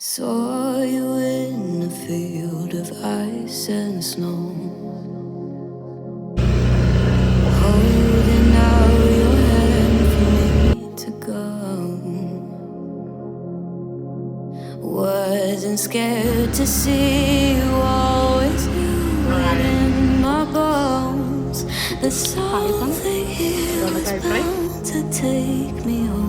Saw you in a field of ice and snow. Holding out your hand for me to go. Wasn't scared to see you always knew it in my bones. The something here was bound to take me home.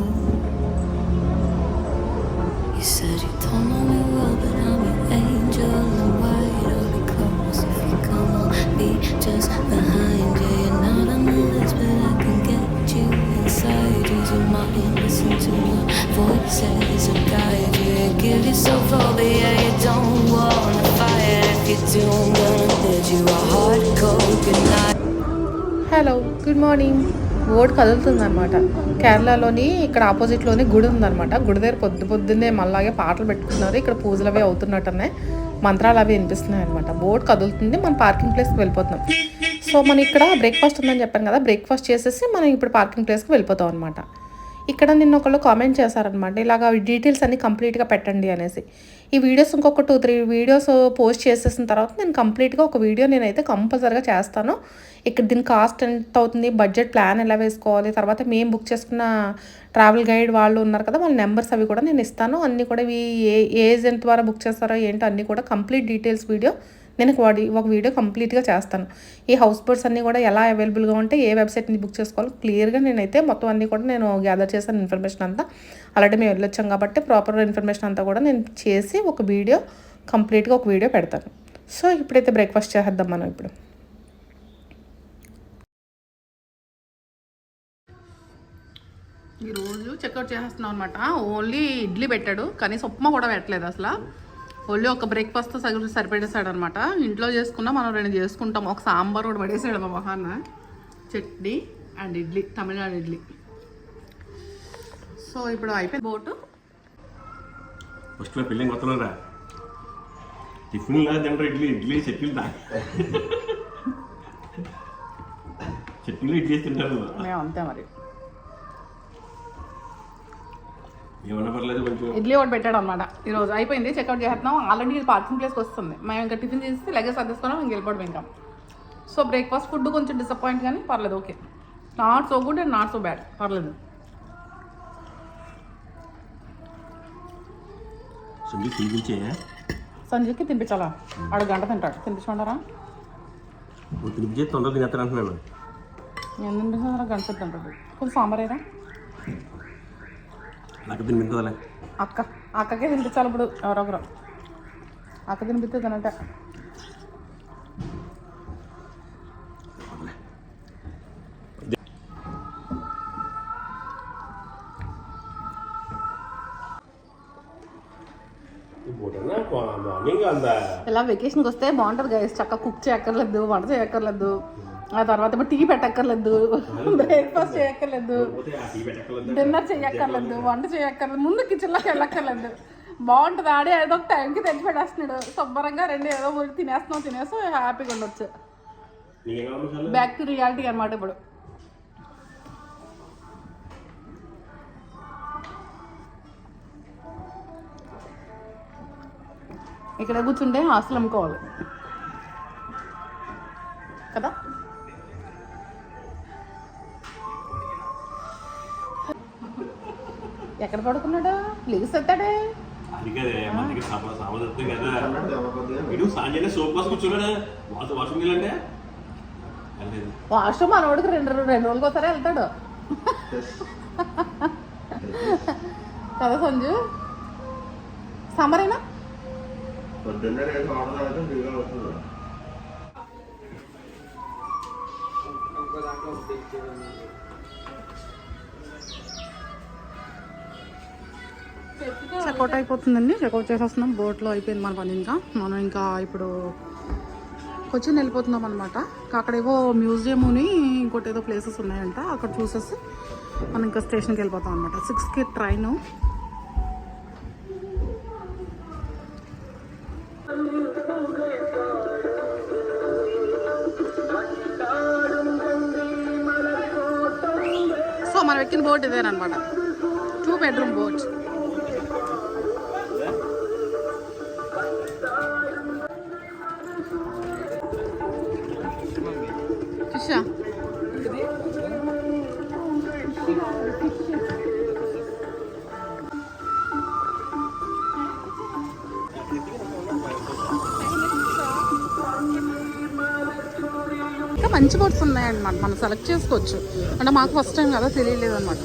Hello good morning board కదులుతుంది అనమాట కేరళలోని ఇక్కడ ఆపోజిట్లోని గుడి ఉందన్నమాట. గుడి దగ్గర పొద్దు పొద్దున్నే మళ్ళాగే పాటలు పెట్టుకున్నారు ఇక్కడ పూజలు అవి అవుతున్నట్టున్నాయి. మంత్రాలు అవి వినిపిస్తున్నాయి అనమాట బోర్డు కదులుతుంది. మనం పార్కింగ్ ప్లేస్కి వెళ్ళిపోతున్నాం. సో మనం ఇక్కడ బ్రేక్ఫాస్ట్ ఉందని చెప్పాను కదా. బ్రేక్ఫాస్ట్ చేసేసి మనం ఇప్పుడు పార్కింగ్ ప్లేస్కి వెళ్ళిపోతాం అనమాట ఇక్కడ నిన్న ఒకళ్ళు కామెంట్ చేశారనమాట. ఇలాగ డీటెయిల్స్ అన్ని కంప్లీట్గా పెట్టండి అనేసి. ఈ వీడియోస్ ఇంకొక టూ త్రీ వీడియోస్ పోస్ట్ చేసేసిన తర్వాత నేను కంప్లీట్గా ఒక వీడియో నేనైతే కంపల్సరీగా చేస్తాను. ఇక్కడ దీని కాస్ట్ ఎంత అవుతుంది? బడ్జెట్ ప్లాన్ ఎలా వేసుకోవాలి? తర్వాత మేము బుక్ చేసుకున్న ట్రావెల్ గైడ్ వాళ్ళు ఉన్నారు కదా వాళ్ళ నెంబర్స్ అవి కూడా నేను ఇస్తాను. అన్నీ కూడా ఇవి ఏ ఏజెంట్ ద్వారా బుక్ చేస్తారో ఏంటో అన్నీ కూడా కంప్లీట్ డీటెయిల్స్ వీడియో నేను వాడి ఒక వీడియో కంప్లీట్గా చేస్తాను. ఈ హౌస్ బోట్స్ అన్నీ కూడా ఎలా అవైలబుల్గా ఉంటే ఏ వెబ్సైట్ని బుక్ చేసుకోవాలో క్లియర్గా నేనైతే మొత్తం అన్నీ కూడా నేను గ్యాదర్ చేశాను ఇన్ఫర్మేషన్ అంతా. అలాంటి మేము వెళ్ళొచ్చాం కాబట్టి ప్రాపర్ ఇన్ఫర్మేషన్ అంతా కూడా నేను చేసి ఒక వీడియో కంప్లీట్గా ఒక వీడియో పెడతాను. సో ఇప్పుడైతే బ్రేక్ఫాస్ట్ చేసేద్దాం మనం ఇప్పుడు. ఈరోజు చెక్అవుట్ చేసేస్తున్నాం అనమాట ఓన్లీ ఇడ్లీ పెట్టాడు కనీసం ఉప్మా కూడా పెట్టలేదు అసలు. ఓన్లీ ఒక బ్రేక్ఫాస్ట్ సగం సరిపెట్టేశాడు అనమాట ఇంట్లో చేసుకున్నా మనం రెండు చేసుకుంటాం. ఒక సాంబార్ కూడా పడేసాడు మా మహాన్న. చట్నీ అండ్ ఇడ్లీ తమిళనాడు ఇడ్లీ. సో ఇప్పుడు అయిపోయింది బోటు. ఫస్ట్ పెళ్ళి కొత్తలోరా? టిఫిన్ లా తింటారు ఇడ్లీ ఇడ్లీ చట్నీలు తా చట్నీలు ఇడ్లీ తింటారు. మేము అంతే మరి. ఇడ్లీ ఒకటి పెట్టాడు అనమాట ఈరోజు అయిపోయింది చెక్అవుట్ చేస్తున్నాం ఆల్రెడీ పార్కింగ్ ప్లేస్కి వస్తుంది. మేము ఇంకా టిఫిన్ చేసి లగేజ్ సర్దిస్తున్నాం ఇంక వెళ్ళిపోవడం ఇంకా. సో బ్రేక్ఫాస్ట్ ఫుడ్ కొంచెం డిసప్పాయింట్ కానీ పర్లేదు okay not so good and not so bad పర్లేదు. సంజయ్కి తినిపించాలా? ఆడు గంట తింటాడు. తినిపించమంటారా? తినిపించే తొందరగా తినేస్తాను అంటున్నాను గంట తింటాడు. కొంచెం సాంబార్ అయినా నాకు తినిపించదలే అక్క అక్కకే తినిపించాలి ఇప్పుడు. ఎవరొకరు అక్క తినిపిస్తే తినట మార్నింగ్ అందా? ఇలా వెకేషన్కి వస్తే బాగుంటుంది గైస్ చక్కగా కుక్ చేయక్కర్లేదు వంట చేయక్కర్లేదు. ఆ తర్వాత ఇప్పుడు టీ పెట్టక్కర్లేదు. బ్రేక్ఫాస్ట్ చేయక్కర్లేదు. డిన్నర్ చేయక్కర్లేదు వంట చేయక్కర్లేదు ముందు కిచెన్లోకి వెళ్ళక్కర్లేదు. బాగుంటుంది. ఆడే ఏదో ఒక టైంకి తెచ్చి పెట్టేస్తున్నాడు. శుభ్రంగా రెండు ఏదో ఒకటి తినేస్తున్నాం తినేసి హ్యాపీగా ఉండొచ్చు. బ్యాక్ టు రియాలిటీ అనమాట ఇప్పుడు. ఇక్కడ కూర్చుంటే హాస్టల్ అమ్ముకోవాలి. కదా? ఎక్కడ పడుకున్నాడు? ప్లీజ్ ఎత్తాడే అది కదే. మన దగ్గర సాప సామర్థ్యం కదా ఇడు సాంజనే సోప్ కోసం కూర్చున్నాడా? వాసు వాషింగ్ అంటే వెళ్ళలేదు. వాష్రూమ్ మనోడికి రెండు రెండు రెండు రోజులకి ఒకసారి వెళ్తాడు. కదా సంజు? సమ్మరేనా చెక్అవుట్ అయిపోతుందండి. చెక్అవుట్ చేసేస్తున్నాం. బోట్లో అయిపోయింది మన పని ఇంకా. మనం ఇంకా ఇప్పుడు కొచ్చిన్ వెళ్ళిపోతున్నాం అనమాట అక్కడ ఏవో మ్యూజియంని ఇంకోటి ఏదో ప్లేసెస్ ఉన్నాయంట. అక్కడ చూసేసి మనం ఇంకా స్టేషన్కి వెళ్ళిపోతాం అనమాట సిక్స్కి ట్రైన్ సో మనం ఎక్కిన బోట్ ఇదేనమాట టూ బెడ్రూమ్ బోట్ ఇంకా మంచి బోర్డ్స్ ఉన్నాయన్నమాట. మనం సెలెక్ట్ చేసుకోవచ్చు. అంటే మాకు ఫస్ట్ టైం కదా తెలియలేదు అనమాట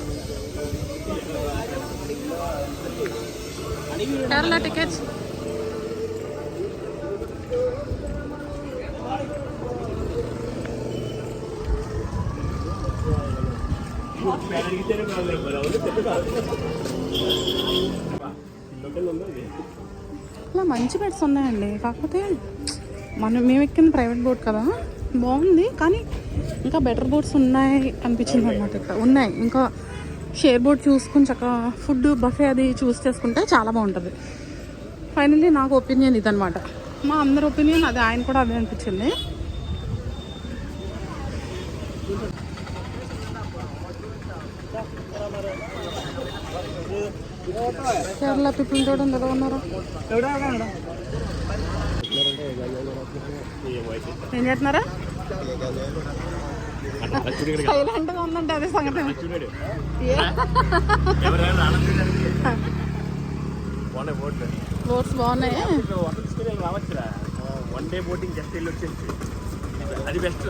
కేరళ టికెట్స్ ఇలా మంచి బెడ్స్ ఉన్నాయండి. కాకపోతే మనం మేము ఎక్కిన ప్రైవేట్ బోట్ కదా. బాగుంది కానీ ఇంకా బెటర్ బోట్స్ ఉన్నాయి అనిపించింది అనమాట ఇక్కడ. ఉన్నాయి. ఇంకా షేర్ బోట్ చూసుకుని చక్కగా ఫుడ్ బఫే అది చూస్ చేసుకుంటే చాలా బాగుంటుంది. ఫైనల్లీ నాకు ఒపీనియన్ ఇదనమాట మా అందరి ఒపీనియన్ అది ఆయన కూడా అదే అనిపించింది. కేరళ పీపుల్ చూడండి ఎలా ఉన్నారు. ఏం చేస్తున్నారా? సైలెంట్గా ఉందంటే అదే సంగతి. ఏ? బోట్స్ బాగున్నాయి. వన్ డే బోటింగ్ జస్ట్ వెళ్ళి వచ్చేసి. అది బెస్ట్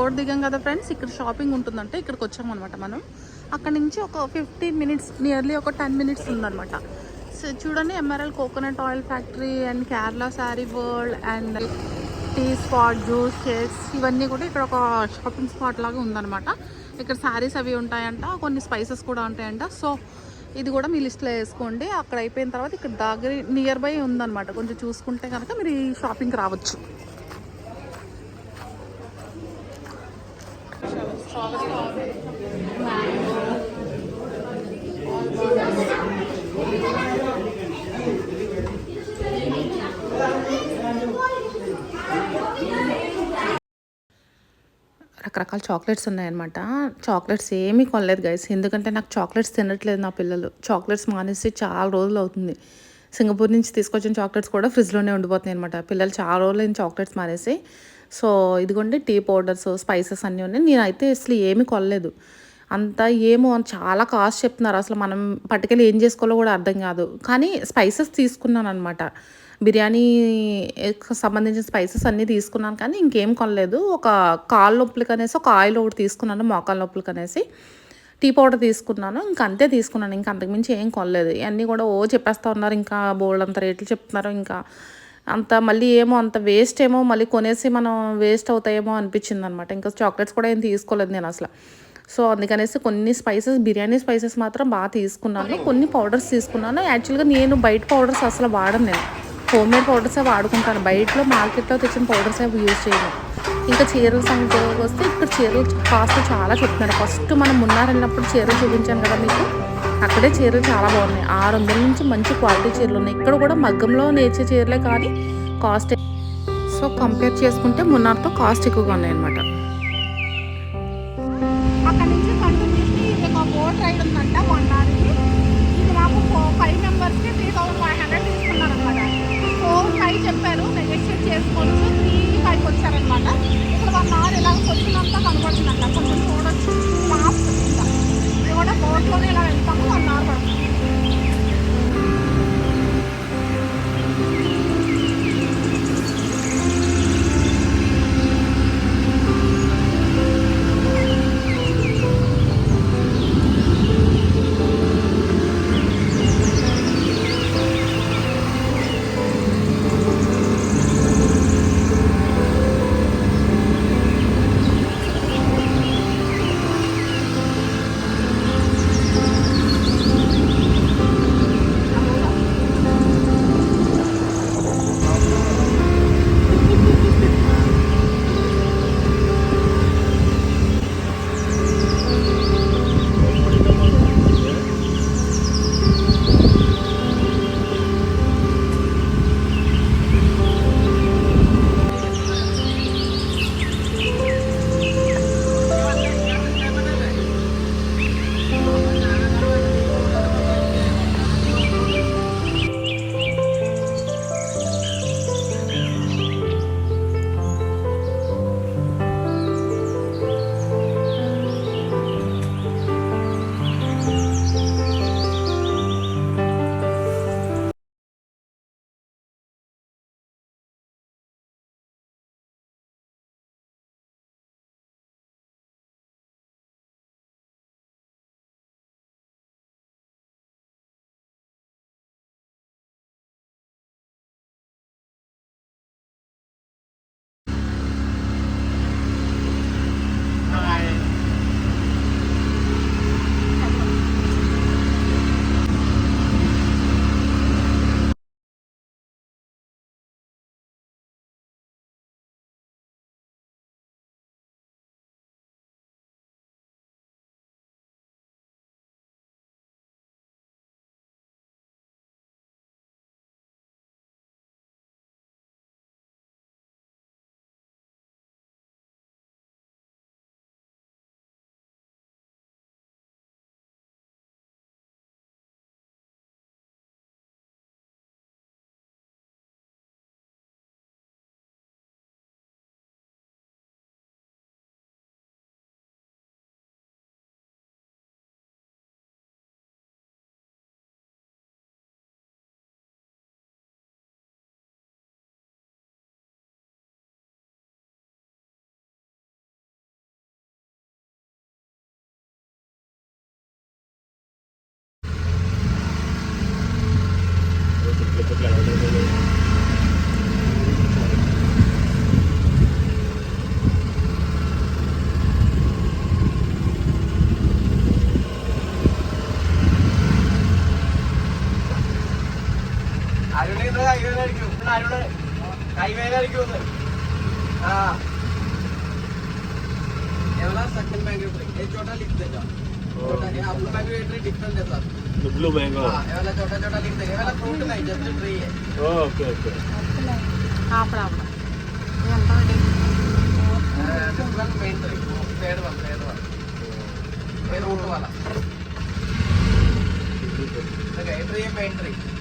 బోర్డు దిగాం కదా ఫ్రెండ్స్ ఇక్కడ షాపింగ్ ఉంటుందంటే ఇక్కడికి వచ్చామన్నమాట మనం. అక్కడ నుంచి ఒక ఫిఫ్టీన్ మినిట్స్ నియర్లీ ఒక టెన్ మినిట్స్ ఉందన్నమాట. సో చూడండి MRL coconut oil factory and Kerala sari world and tea spot juice shakes ఇవన్నీ కూడా ఇక్కడ ఒక షాపింగ్ స్పాట్ లాగా ఉందన్నమాట. ఇక్కడ శారీస్ అవి ఉంటాయంట కొన్ని స్పైసెస్ కూడా ఉంటాయంట. సో ఇది కూడా మీ లిస్ట్లో వేసుకోండి. అక్కడ అయిపోయిన తర్వాత ఇక్కడ దగ్గర నియర్ బై ఉందన్నమాట. కొంచెం చూసుకుంటే కనుక మీరు ఈ షాపింగ్కి రావచ్చు. రకరకాల చాక్లెట్స్ ఉన్నాయన్నమాట. చాక్లెట్స్ ఏమీ కొనలేదు గైస్ ఎందుకంటే నాకు చాక్లెట్స్ తినట్లేదు నా పిల్లలు. చాక్లెట్స్ మానేసి చాలా రోజులు అవుతుంది. సింగపూర్ నుంచి తీసుకొచ్చిన చాక్లెట్స్ కూడా ఫ్రిడ్జ్లోనే ఉండిపోతున్నాయి అనమాట పిల్లలు చాలా రోజులు చాక్లెట్స్ మానేసి. సో ఇదిగోండి టీ పౌడర్స్ స్పైసెస్ అన్నీ ఉన్నాయి. నేనైతే అసలు ఏమీ కొనలేదు. అంతా ఏమో చాలా కాస్ట్ చెప్తున్నారు. అసలు మనం పట్టుకెళ్ళి ఏం చేసుకోవాలో కూడా అర్థం కాదు. కానీ స్పైసెస్ తీసుకున్నాను అనమాట బిర్యానీ సంబంధించిన స్పైసెస్ అన్నీ తీసుకున్నాను కానీ ఇంకేం కొనలేదు. ఒక కాళ్ళ నొప్పులకి అనేసి ఒక ఆయిల్ ఒకటి తీసుకున్నాను మోకాళ్ళ నొప్పులకి అనేసి టీ పౌడర్ తీసుకున్నాను ఇంకా అంతే తీసుకున్నాను. ఇంకా అంతకుమించి ఏం కొనలేదు. ఇవన్నీ కూడా ఓ చెప్పేస్తా ఉన్నారు ఇంకా బోల్డ్ అంత రేట్లు చెప్తున్నారు ఇంకా అంత మళ్ళీ ఏమో అంత వేస్ట్ ఏమో మళ్ళీ కొనేసి మనం వేస్ట్ అవుతాయేమో అనిపించింది అనమాట ఇంకా చాక్లెట్స్ కూడా ఏం తీసుకోలేదు నేను అసలు. సో అందుకనేసి కొన్ని స్పైసెస్ బిర్యానీ స్పైసెస్ మాత్రం బాగా తీసుకున్నాను. కొన్ని పౌడర్స్ తీసుకున్నాను. యాక్చువల్గా నేను బయట పౌడర్స్ అసలు వాడను నేను. Home made పౌడర్సే వాడుకుంటాను. బయటలో మార్కెట్లో తెచ్చిన పౌడర్స్ అవి యూజ్ చేయను. ఇంకా చీరల సంగతికి వస్తే ఇక్కడ చీరలు కాస్ట్ చాలా చెప్తున్నారు. ఫస్ట్ మనం మున్నార్ వెళ్ళినప్పుడు చీరలు చూపించాను కదా మీకు? అక్కడే చీరలు చాలా బాగున్నాయి. ఆరు వందల నుంచి మంచి క్వాలిటీ చీరలు ఉన్నాయి. ఇక్కడ కూడా మగ్గంలో నేర్చే చీరలే కానీ కాస్ట్ సో కంపేర్ చేసుకుంటే మున్నార్తో కాస్ట్ ఎక్కువగా ఉన్నాయి అనమాట అక్కడ నుంచి కంటిన్యూస్లీ ఇది ఒక బోట్ రైడ్ ఉందంట వన్ అవర్కి ఇది మాకు ఫైవ్ మెంబర్స్కి చెప్పారు. రిజిస్టర్ చేసుకోవచ్చు త్రీ ఫైవ్కి వచ్చారనమాట. ఇప్పుడు వన్ అవర్ ఇలా వచ్చినంత కనబడుతుందంట. కొంచెం చూడొచ్చు. లాస్ట్ ఇంకా ఇది కూడా బోట్లోనే ఇలా వెళ్తాము. వన్ అవర్ పడుతుంది.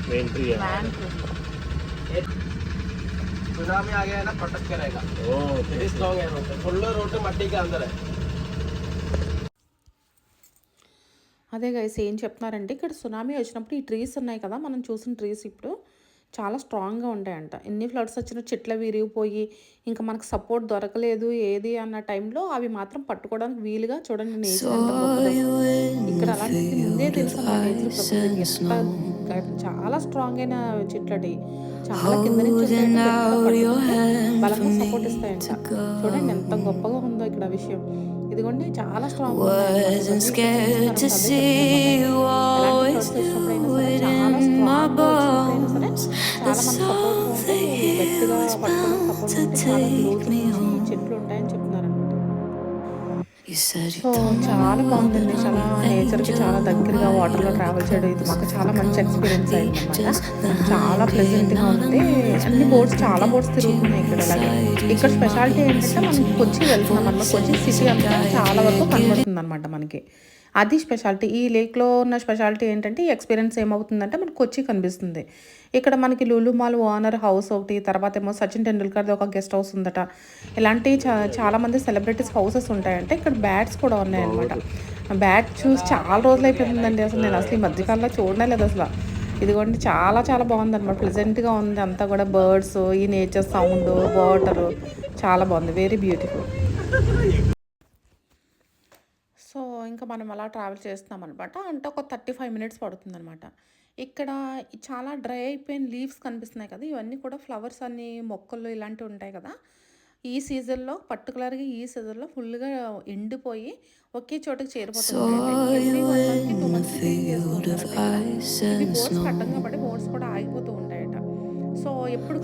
ट्री మెయిన్ ట్రీ ये सुनामी आ गया है ना पटक के रहेगा ఓకే वेरी स्ट्रॉन्ग है रूट फुल रूट मट्टी के अंदर है అదే గైస్ ఏం చెప్తున్నారంటే ఇక్కడ సునామీ వచ్చినప్పుడు ఈ ట్రీస్ ఉన్నాయి కదా మనం చూసిన ట్రీస్ ఇప్పుడు చాలా స్ట్రాంగ్గా ఉంటాయంట ఎన్ని ఫ్లడ్స్ వచ్చినా చెట్లు విరిగిపోయి ఇంకా మనకు సపోర్ట్ దొరకలేదు ఏది అన్న టైంలో అవి మాత్రం పట్టుకోవడానికి వీలుగా చూడండి నేచర్ ఎంత గొప్పదో. ఇక్కడ అలాంటిది ముందే తెలుసు అన్నమాట నేచర్ ప్రకృతికి ఎంత గ- చాలా స్ట్రాంగ్ అయిన చెట్లటి. చాలా కింద నుంచి బలంగా సపోర్ట్ ఇస్తాయంట. చూడండి ఎంత గొప్పగా ఉందో ఇక్కడ విషయం. ఇదిగోండి చాలా స్ట్రాంగ్ always knew సో చాలా బాగుందండి. చాలా నేచర్కి చాలా దగ్గరగా వాటర్లో ట్రావెల్ చేయడం ఇది మాకు చాలా మంచి ఎక్స్పీరియన్స్ అయిందన్నమాట చాలా ప్లెజెంట్గా ఉంది. అన్ని బోట్స్ చాలా బోట్స్ తిరుగుతున్నాయి ఇక్కడ అలాగే ఇక్కడ స్పెషాలిటీ ఏంటంటే మనం కొచ్చి వెళ్తున్నాం అనమాట కొచ్చి సిటీ అంతా చాలా వరకు కనబడుతుంది అనమాట మనకి. అది స్పెషాలిటీ ఈ లేక్లో ఉన్న స్పెషాలిటీ ఏంటంటే ఈ ఎక్స్పీరియన్స్ ఏమవుతుందంటే మనకు వచ్చి కనిపిస్తుంది. ఇక్కడ మనకి లులు మాల్ ఓనర్ హౌస్ ఒకటి తర్వాత ఏమో సచిన్ టెండూల్కర్ది ఒక గెస్ట్ హౌస్ ఉందట. ఇలాంటి చా చాలా మంది సెలబ్రిటీస్ హౌసెస్ ఉంటాయంటే ఇక్కడ బ్యాట్స్ కూడా ఉన్నాయన్నమాట. బ్యాట్ చూసి చాలా రోజులు అయిపోయిందండి అసలు. నేను అసలు ఈ మధ్యకాలంలో చూడలేదు లేదు అసలు. ఇదిగోండి చాలా చాలా బాగుంది అనమాట ప్లెజెంట్గా ఉంది. అంతా కూడా బర్డ్స్ ఈ నేచర్ సౌండ్ వాటర్ చాలా బాగుంది. వెరీ బ్యూటిఫుల్ ఇంకా మనం అలా ట్రావెల్ చేస్తున్నాం అనమాట అంటే ఒక థర్టీ ఫైవ్ మినిట్స్ పడుతుంది అనమాట ఇక్కడ చాలా డ్రై అయిపోయిన లీవ్స్ కనిపిస్తున్నాయి కదా. ఇవన్నీ కూడా ఫ్లవర్స్ అన్ని మొక్కలు ఇలాంటివి ఉంటాయి కదా. ఈ సీజన్లో పర్టికులర్గా ఈ సీజన్లో ఫుల్గా ఎండిపోయి ఒకే చోటకి చేరిపోతుంది. బోర్డ్స్ కట్టం కాబట్టి బోర్డ్స్ కూడా ఆగిపోతూ ఉంటాయట. సో ఎప్పుడు.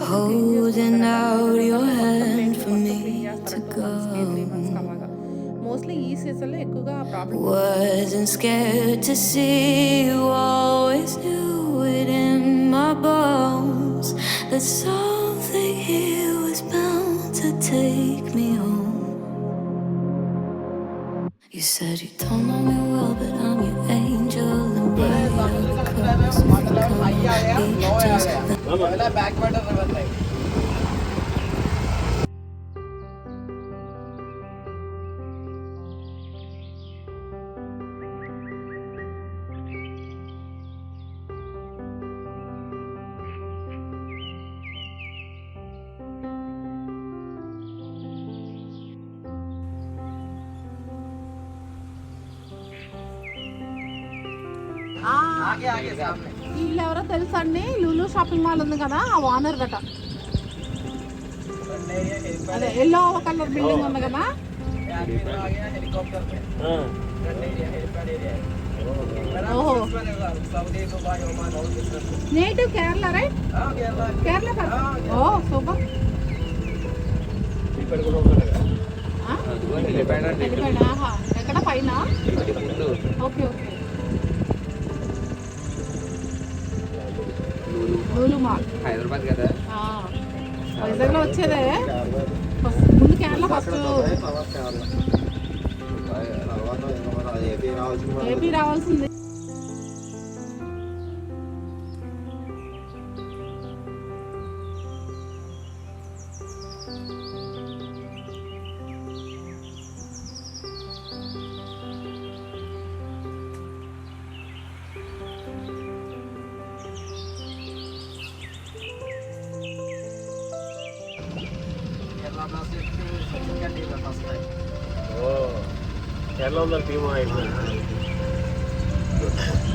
మోస్ట్లీ ఈ సీజన్లో ఎక్కువగా problem Wasn't scared to see you always knew it in my bones that something here was bound to take me home. You said you don't know me well, but I'm your angel, and right I'll come వీళ్ళెవరో తెలుసా అండి Lulu shopping mall ఉంది కదా ఆ owner గట అదే yellow colour building ఉంది కదా native Kerala right Kerala ఓ super ఎక్కడ పైన okay okay Lulu mall. Hyderabad కదా? వైజాగ్లో వచ్చేదే. ఫస్ట్ ముందు కేరళ ఫస్ట్. ఏపీ రావాల్సింది.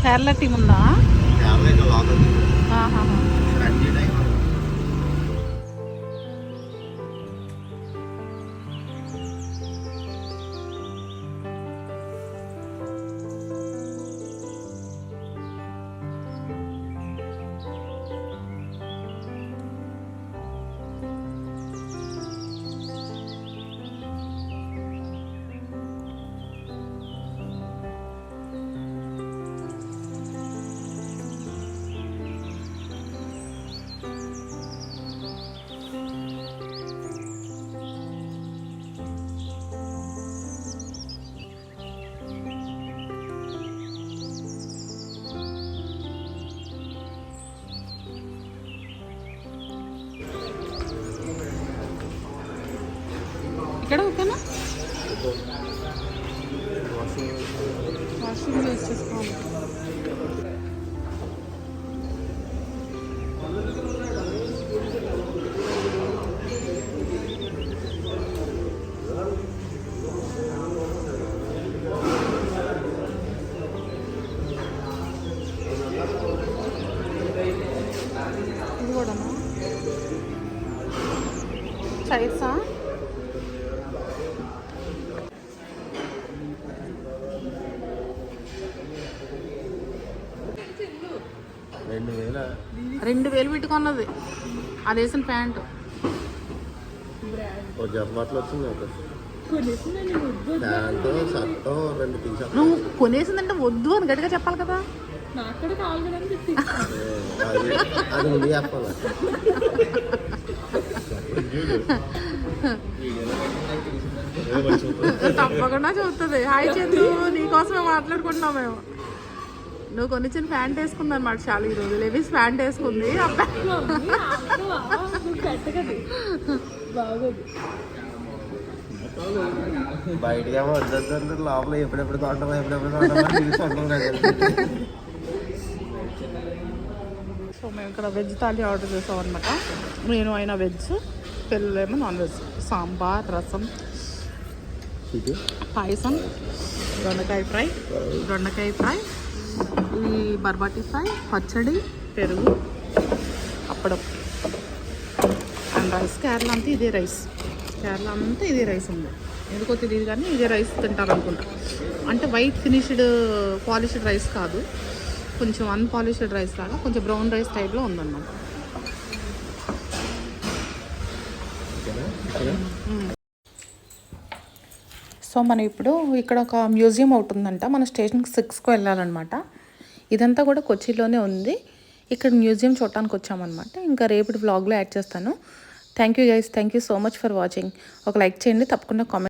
కేరళ ఉందా? Team Kerala team ఉందా ఆహాహా. వాష్రూమ్ యూస్ చేసుకోవాలి ఇది కూడానా చైర్సా షర్టు రెండు టీ షర్ట్ నువ్వు కొనేసిందంటే వద్దు అని గట్టిగా చెప్పాలి కదా. అది అది తప్పకుండా చూస్తుంది హాయ్ చందు నీకోసమే మాట్లాడుకుంటున్నాం మేము. నువ్వు కొనిచ్చిన ప్యాంట్ వేసుకుంది అనమాట చాలా ఈరోజు లెవీస్ ప్యాంట్ వేసుకుంది. ఆ ప్యాంట్ బయటకి ఏమో వద్దంటే లోపల ఎప్పుడెప్పుడు కొంటామా ఎప్పుడెప్పుడు కొంటామా సో మేము ఇక్కడ వెజ్ థాలీ ఆర్డర్ చేసాం అనమాట నేను అయినా వెజ్ పిల్లలేమో నాన్ వెజ్. సాంబార్ రసం పాయసం దొండకాయ ఫ్రై దొండకాయ ఫ్రై ఈ బర్బాటి ఫ్రై పచ్చడి పెరుగు అప్పడం. అండ్ రైస్ కేరళ అంతా ఇదే రైస్. కేరళ అంతా ఇదే రైస్ ఉంది. ఎందుకో తెలియదు కానీ ఇదే రైస్ తింటారు అనుకుంటా అంటే వైట్ ఫినిష్డ్ పాలిష్డ్ రైస్ కాదు. కొంచెం అన్పాలిష్డ్ రైస్ లాగా కొంచెం బ్రౌన్ రైస్ టైప్లో ఉందన్నమాట. సో మనం ఇప్పుడు ఇక్కడ ఒక మ్యూజియం ఒకటి ఉందంట. మన స్టేషన్ సిక్స్కి వెళ్ళాలన్నమాట. ఇదంతా కూడా కొచ్చిలోనే ఉంది. ఇక్కడ మ్యూజియం చూడటానికి వచ్చామన్నమాట. ఇంకా రేపటి బ్లాగ్లో యాడ్ చేస్తాను. Thank you guys thank you so much for watching ఒక లైక్ చేయండి. తప్పకుండా కామెంట్